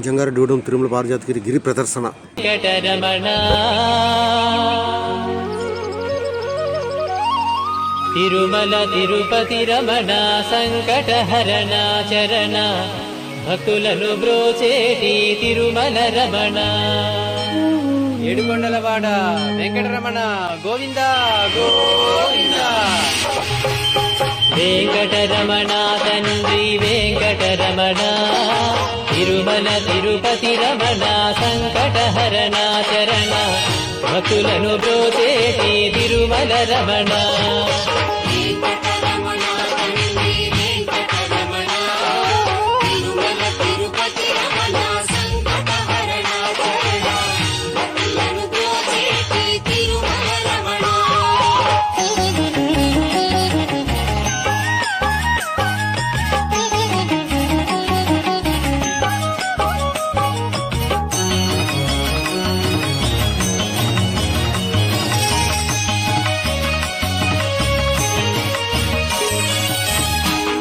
జంగారెడ్డిగూడెం తిరుమల పారిజాతగిరి గిరి ప్రదర్శన. తిరుమల తిరుపతి రమణ సంకటహరణ చరణ భక్తులను బ్రోచేటి తిరుమల రమణ. ఏడుకొండలవాడ వెంకటరమణ గోవింద గోవింద. వెంకటరమణ తండ్రి వెంకటరమణ. తిరుమల తిరుపతి రమణ సంకటహరణాచరణ భక్తులను బ్రోచేటి తిరుమల రమణ.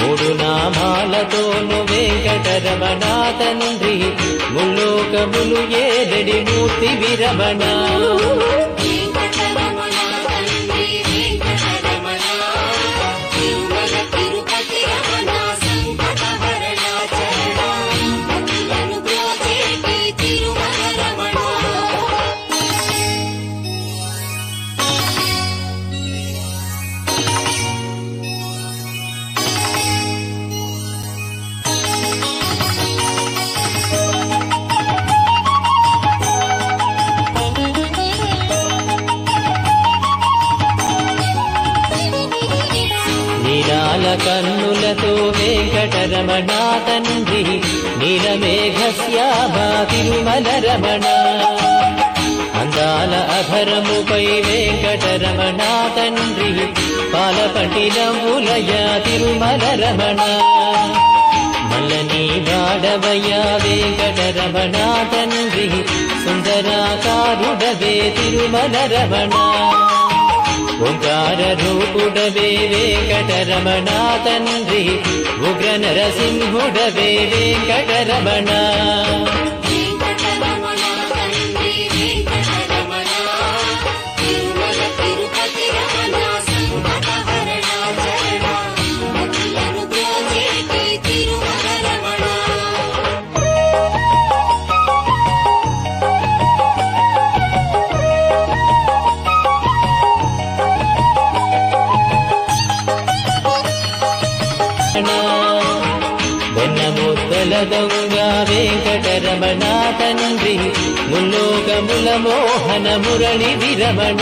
మూడు నామాలతోను వెంకటరమణ తండ్రి ముల్లోకములు ఏదడి మూర్తి విరమణ. నీరాల కన్నులతో వెంకటరమణ తండ్రి నీలమేఘశ్యామా తిరుమల రమణ అందాల అధరముపై వెంకటరమణ తండ్రి పాలపంటి తిరుమల రమణ మల్లని వాడవయ్య వెంకటరమణ తండ్రి సుందరాకారుడవే తిరుమల రమణ ఓంకార రూపుడవే వెంకటరమణ తండ్రి ఉగ్ర నరసింహుడవే వెంకటరమణ వెంకటరమణ. వెన్నముద్దల దొంగ వెంకటరమణ తండ్రి ముల్లోకముల మోహన మురళి విరమణ.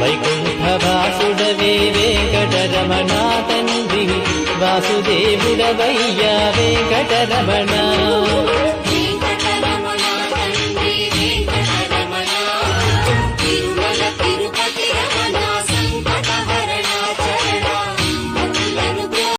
వైకుంఠ వాసుడవే వెంకటరమణ తండ్రి వాసుదేవుడవయ్యా వెంకటరమణ.